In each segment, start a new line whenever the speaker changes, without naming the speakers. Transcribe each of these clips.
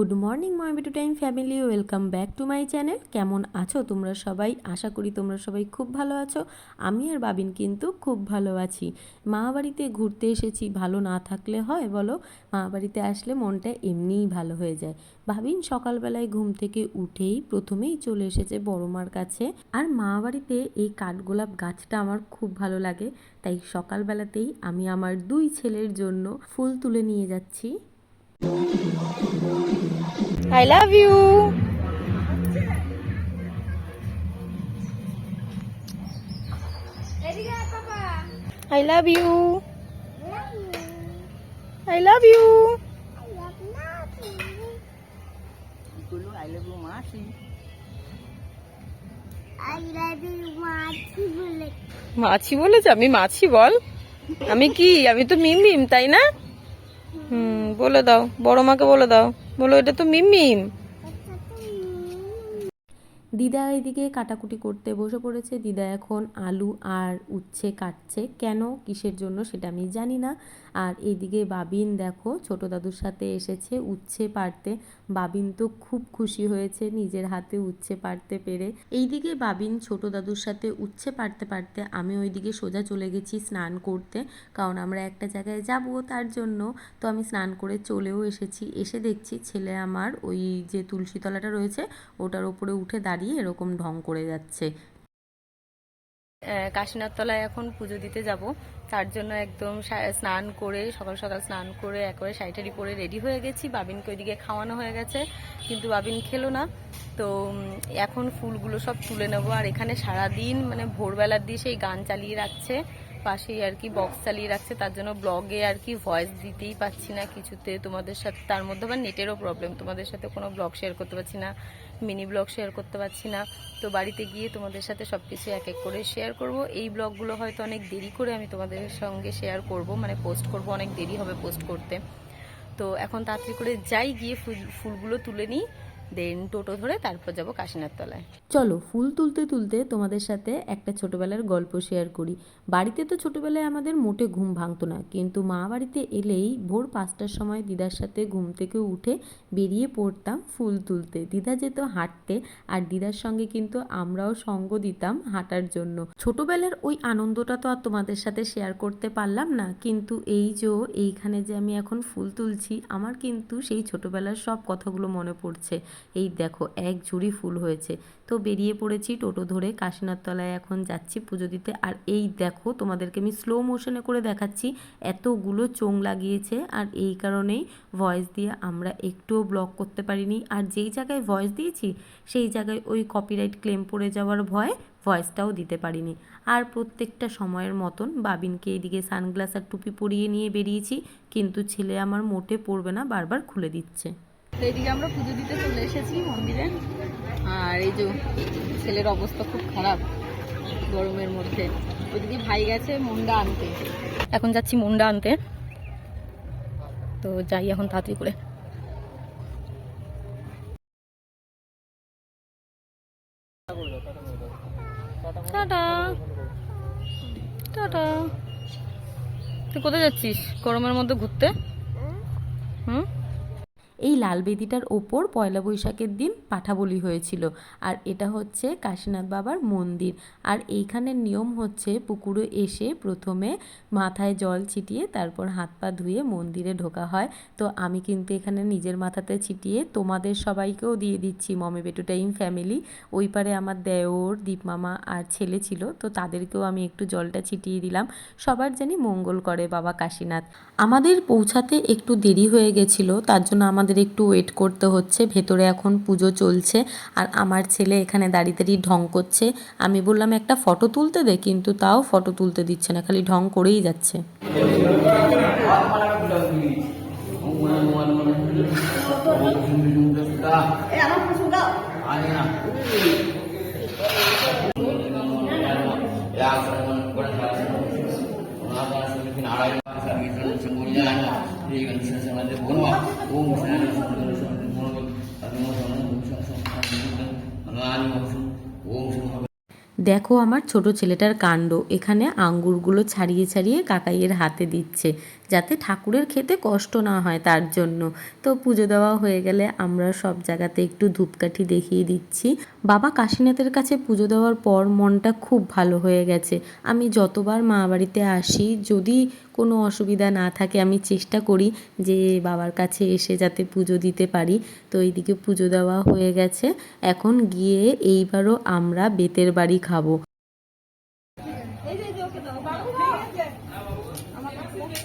Good morning ময়মি to time family, welcome back to my channel. কেমন আছো তোমরা সবাই? আশা করি তোমরা সবাই খুব ভালো আছো। আমি আর বাবিন কিন্তু খুব ভালো আছি। মা বাড়িতে ঘুরতে এসেছি, ভালো না থাকলে হয় বলো? মা বাড়িতে আসলে মনটা এমনিই ভালো হয়ে যায়। ভাবিন সকালবেলায় ঘুম থেকে উঠেই প্রথমেই চলে এসেছে বড় মার কাছে। আর মা বাড়িতে এই কাঠগোলাপ গাছটা আমার খুব ভালো লাগে। তাই সকালবেলাতেই আমি আমার দুই ছেলের জন্য ফুল তুলে নিয়ে যাচ্ছি।
I love you. I love you. I love you. মাছি বলেছে, আমি মাছি বল আমি কি আমি তো মিম মিম, তাই না হুম বলে দাও বড় মাকে বলে দাও। বলো এটা তো মিম মিম।
দিদা এদিকে কাটাকুটি করতে বসে পড়েছে। দিদা এখন আলু আর উচ্ছে কাটছে। কেন, কিসের জন্য সেটা আমি জানি না। আর এইদিকে বাবিন দেখো, ছোট দাদুর সাথে এসেছে উচ্ছে পারতে বাবিন তো খুব খুশি হয়েছে নিজের হাতে উচ্ছে পারতে পেরে। এইদিকে বাবিন ছোট দাদুর সাথে উচ্ছে পারতে পারতে আমি ওইদিকে সোজা চলে গেছি স্নান করতে। কারণ আমরা একটা জায়গায় যাব তার জন্য। তো আমি স্নান করে চলেও এসেছি। এসে দেখছি ছেলে আমার ওই যে তুলসীতলাটা রয়েছে, ওটার ওপরে উঠে দাঁড়িয়ে এরকম ঢং করে যাচ্ছে।
কাশীনাথ তলায় এখন পুজো দিতে যাব। তার জন্য একদম স্নান করে, সকাল সকাল স্নান করে একবারে শাড়িটারি পরে রেডি হয়ে গেছি। বাবিনকে ওইদিকে খাওয়ানো হয়ে গেছে, কিন্তু বাবিন খেলো না। তো এখন ফুলগুলো সব তুলে নেব। আর এখানে সারাদিন মানে ভোরবেলার দিয়ে সেই গান চালিয়ে রাখছে। পাশেই আর কি বক্স চালিয়ে রাখছে, তার জন্য ব্লগে আর কি ভয়েস দিতেই পাচ্ছি না কিছুতে। তোমাদের সাথে, তার মধ্যে আবার নেটেরও প্রবলেম তোমাদের সাথে কোনো ব্লগ শেয়ার করতে পারছি না মিনি ব্লগ শেয়ার করতে পারছি না। তো বাড়িতে গিয়ে তোমাদের সাথে সব কিছু এক এক করে শেয়ার করব। এই ব্লগগুলো হয়তো অনেক দেরি করে আমি তোমাদের সঙ্গে শেয়ার করব মানে পোস্ট করব, অনেক দেরি হবে পোস্ট করতে। তো এখন তাড়াতাড়ি করে যাই, গিয়ে ফুল, ফুলগুলো তুলে নিই। দেন টোটো ধরে তারপর যাব কাশীনাথ তলায়।
চলো, ফুল তুলতে তুলতে তোমাদের সাথে একটা ছোটবেলার গল্প শেয়ার করি। বাড়িতে তো ছোটবেলায় আমাদের মোটে ঘুম ভাঙতো না, কিন্তু মা বাড়িতে এলেই ভোর পাঁচটার সময় দিদার সাথে ঘুম থেকে উঠে বেরিয়ে পড়তাম ফুল তুলতে। দিদা যেত হাঁটতে, আর দিদার সঙ্গে কিন্তু আমরাও সঙ্গ দিতাম হাঁটার জন্য। ছোটবেলার ওই আনন্দটা তো আর তোমাদের সাথে শেয়ার করতে পারলাম না, কিন্তু এই যে এইখানে যে আমি এখন ফুল তুলছি, আমার কিন্তু সেই ছোটবেলার সব কথাগুলো মনে পড়ছে। এই দেখো এক ঝুড়ি ফুল হয়েছে। তো বেরিয়ে পড়েছি টোটো ধরে কাশীনাথ তলায় এখন যাচ্ছি পুজো দিতে। আর এই দেখো, তোমাদেরকে আমি স্লো মোশনে করে দেখাচ্ছি। এতগুলো চোং লাগিয়েছে। আর এই কারণেই ভয়েস দিয়ে আমরা একটুও ব্লক করতে পারিনি। আর যেই জায়গায় ভয়েস দিয়েছি, সেই জায়গায় ওই কপিরাইট ক্লেম পড়ে যাওয়ার ভয়ে ভয়েসটাও দিতে পারিনি। আর প্রত্যেকটা সময়ের মতন বাবিনকে এদিকে সানগ্লাস আর টুপি পরিয়ে নিয়ে বেরিয়েছি। কিন্তু ছেলে আমার মোটে পড়বে না, বারবার খুলে দিচ্ছে।
তো এইদিকে আমরা পুজো দিতে চলে এসেছি মন্দিরে। আর এই যে ছেলের অবস্থা খুব খারাপ গরমের মধ্যে। ওইদিকে ভাই গেছে মুন্ডা আনতে। এখন যাচ্ছি মুন্ডা আনতে। তো যাই এখন তাড়াতাড়ি করে। টাটা। টাটা। তুই কোথায় যাচ্ছিস? গরমের মধ্যে ঘুরতে? হুম?
এই লাল বেদিটার ওপর পয়লা বৈশাখের দিন পাঠাবলি হয়েছিল। আর এটা হচ্ছে কাশীনাথ বাবার মন্দির। আর এইখানের নিয়ম হচ্ছে পুকুরে এসে প্রথমে মাথায় জল ছিটিয়ে তারপর হাত পা ধুয়ে মন্দিরে ঢোকা হয়। তো আমি কিন্তু এখানে নিজের মাথাতে ছিটিয়ে তোমাদের সবাইকেও দিয়ে দিচ্ছি মমে বেটু টাইম ফ্যামিলি। ওই পারে আমার দেওর দীপমামা আর ছেলে ছিল। তো তাদেরকেও আমি একটু জলটা ছিটিয়ে দিলাম। সবার জানি মঙ্গল করে বাবা কাশীনাথ। আমাদের পৌঁছাতে একটু দেরি হয়ে গেছিল। তার জন্য আমাদের একটু ওয়েট করতে হচ্ছে ভেতরে এখন পুজো চলছে আর আমার ছেলে এখানে দাঁড়িয়ে দাঁড়িয়ে ঢং করছে আমি বললাম একটা ফটো তুলতে দে কিন্তু তাও ফটো তুলতে দিচ্ছে না খালি ঢং করেই যাচ্ছে
ওম
দেখো আমার ছোট ছেলেটার কাণ্ড। এখানে আঙ্গুরগুলো ছাড়িয়ে ছাড়িয়ে কাকাইয়ের হাতে দিচ্ছে। যাতে ঠাকুরের খেতে কষ্ট না হয় তার জন্য। তো পুজো দেওয়া হয়ে গেলে আমরা সব জায়গাতে একটু ধূপকাঠি দেখিয়ে দিচ্ছি। বাবা কাশীনাথের কাছে পুজো দেওয়ার পর মনটা খুব ভালো হয়ে গেছে। আমি যতবার মা বাড়িতে আসি, যদি কোনো অসুবিধা না থাকে, আমি চেষ্টা করি যে বাবার কাছে এসে যাতে পুজো দিতে পারি। তো এইদিকে পুজো দেওয়া হয়ে গেছে। এখন গিয়ে এইবারও আমরা বেতের বাড়ি খাব।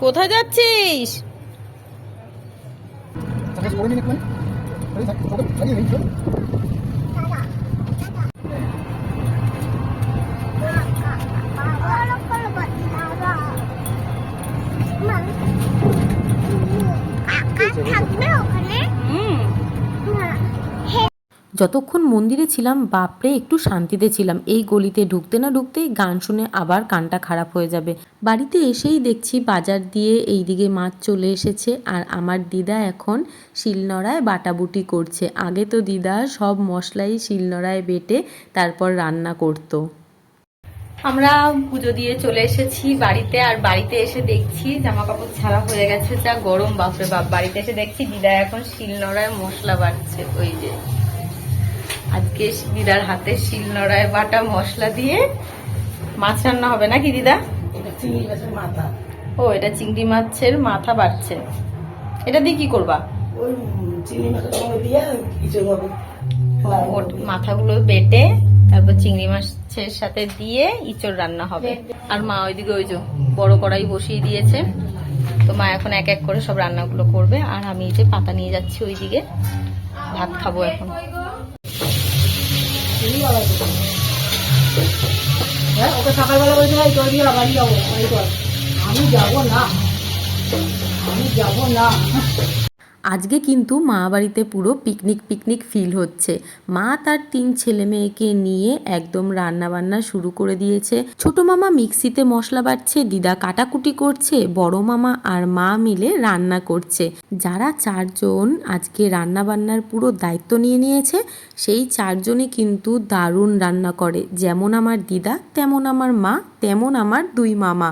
কোথায় যাচ্ছিস?
যতক্ষণ মন্দিরে ছিলাম, বাপরে, একটু শান্তিতে ছিলাম। এই গলিতে ঢুকতে না ঢুকতেই গান শুনে আবার কানটা খারাপ হয়ে যাবে। বাড়িতে এসেই দেখছি বাজার দিয়ে এইদিকে মাছ চলে এসেছে আর আমার দিদা এখন শিলনোড়ায় বাটাবুটি করছে। আগে তো দিদা সব মশলাই শিলনোড়ায় বেটে তারপর রান্না করতো।
আমরা পুজো দিয়ে চলে এসেছি বাড়িতে আর বাড়িতে এসে দেখছি জামা কাপড় ছাড়া হয়ে গেছে, যা গরম, বাপরে বাপ। বাড়িতে এসে দেখছি দিদা এখন শিলনোড়ায় মশলা বাড়ছে ওই যে। আজকে দিদার হাতে শিলনোড়ায় বাটা মশলা দিয়ে মাছ রান্না হবে নাকি দিদা? ও এটা চিংড়ি মাছের মাথা বাড়ছে। এটা দিয়ে কি করবা? মাথাগুলো বেটে তারপর চিংড়ি মাছের সাথে দিয়ে ইঁচড় রান্না হবে। আর মা ওইদিকে ওই যে বড় কড়াই বসিয়ে দিয়েছে। তো মা এখন এক এক করে সব রান্নাগুলো করবে। আর আমি এই যে পাতা নিয়ে যাচ্ছি ওইদিকে। ভাত খাব এখন।
হ্যাঁ ওকে সকালবেলা বলছে, ভাই, তৈরি দিয়ে বাড়ি যাব বাড়ি কর আমি যাব না। আমি যাব না।
আজকে কিন্তু মা বাড়িতে পুরো পিকনিক পিকনিক ফিল হচ্ছে। মা তার তিন ছেলে মেয়েকে নিয়ে একদম রান্না বান্না শুরু করে দিয়েছে। ছোট মামা মিক্সিতে মশলা বাটছে, দিদা কাটাকুটি করছে, বড় মামা আর মা মিলে রান্না করছে। যারা চারজন আজকে রান্না বান্নার পুরো দায়িত্ব নিয়ে নিয়েছে, সেই চারজনই কিন্তু দারুণ রান্না করে। যেমন আমার দিদা, তেমন আমার মা, তেমন আমার দুই মামা।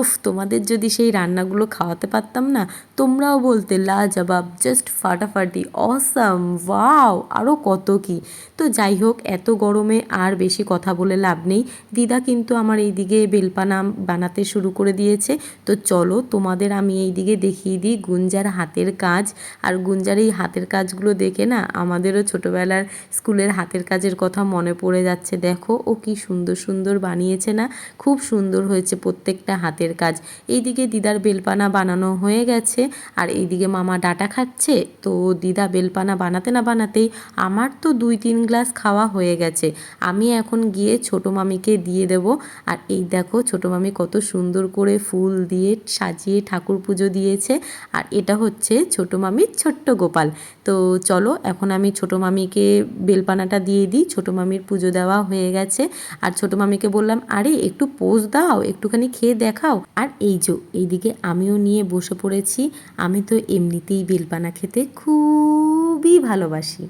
উফ, তোমাদের যদি সেই রান্নাগুলো খাওয়াতে পারতাম না, তোমরাও বলতে লাজবাব জাস্ট ফাটাফাটি অসাম ওয়াও আরও কত কি। তো যাই হোক, এত গরমে আর বেশি কথা বলে লাভ নেই। দিদা কিন্তু আমার এইদিকে বেলপানা বানাতে শুরু করে দিয়েছে। তো চলো, তোমাদের আমি এইদিকে দেখিয়ে দিই গুঞ্জার হাতের কাজ। আর গুঞ্জার এই হাতের কাজগুলো দেখে না, আমাদেরও ছোটোবেলার স্কুলের হাতের কাজের কথা মনে পড়ে যাচ্ছে। দেখো, ও কি সুন্দর সুন্দর বানিয়েছে না? খুব সুন্দর হয়েছে প্রত্যেকটা হাতের কাজ। এইদিকে দিদার বেলপানা বানানো হয়ে গেছে। আর এইদিকে মামা ডাটা খাচ্ছে। তো দিদা বেলপানা বানাতে না বানাতেই আমার তো দুই তিন গ্লাস খাওয়া হয়ে গেছে। আমি এখন গিয়ে ছোটো মামিকে দিয়ে দেব। আর এই দেখো ছোটো মামি কত সুন্দর করে ফুল দিয়ে সাজিয়ে ঠাকুর পুজো দিয়েছে। আর এটা হচ্ছে ছোটো মামির ছোট্ট গোপাল। তো চলো এখন আমি ছোটো মামিকে বেলপানাটা দিয়ে দিই। ছোটো মামির পুজো দেওয়া হয়ে গেছে। আর ছোটো মামিকে বললাম, আরে একটু পোজ দাও, একটুখানি খেয়ে দেখাও আর এই যে এইদিকে আমিও নিয়ে বসে পড়েছি। আমি তো এমনিতেই বেলপানা খেতে খুবই ভালোবাসি।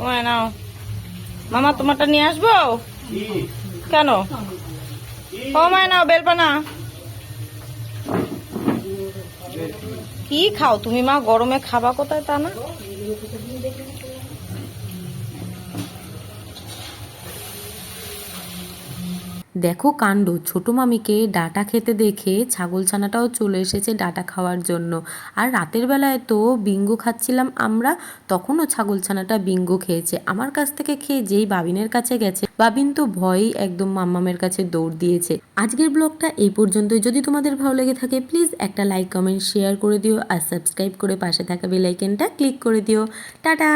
ওমায় নাও। মামা তোমারটা নিয়ে আসব? কেন? ও মায় নাও বেলপানা। কি খাও তুমি মা? গরমে খাবা কোথায় তা না?
দেখো কাণ্ড, ছোট মামিকে ডাটা খেতে দেখে ছাগল ছানাটাও চলে এসেছে ডাটা খাওয়ার জন্য। আর রাতের বেলায় তো বিঙ্গো খাচ্ছিলাম আমরা, তখনও ছাগল ছানাটা বিঙ্গো খেয়েছে। আমার কাছ থেকে খেয়ে যেই বাবিনের কাছে গেছে, বাবিন তো ভয়েই একদম মাম্মামের কাছে দৌড় দিয়েছে। আজকের ব্লগটা এই পর্যন্তই। যদি তোমাদের ভালো লেগে থাকে, প্লিজ একটা লাইক, কমেন্ট, শেয়ার করে দিও। আর সাবস্ক্রাইব করে পাশে থাকা বেলাইকেনটা ক্লিক করে দিও। টাটা!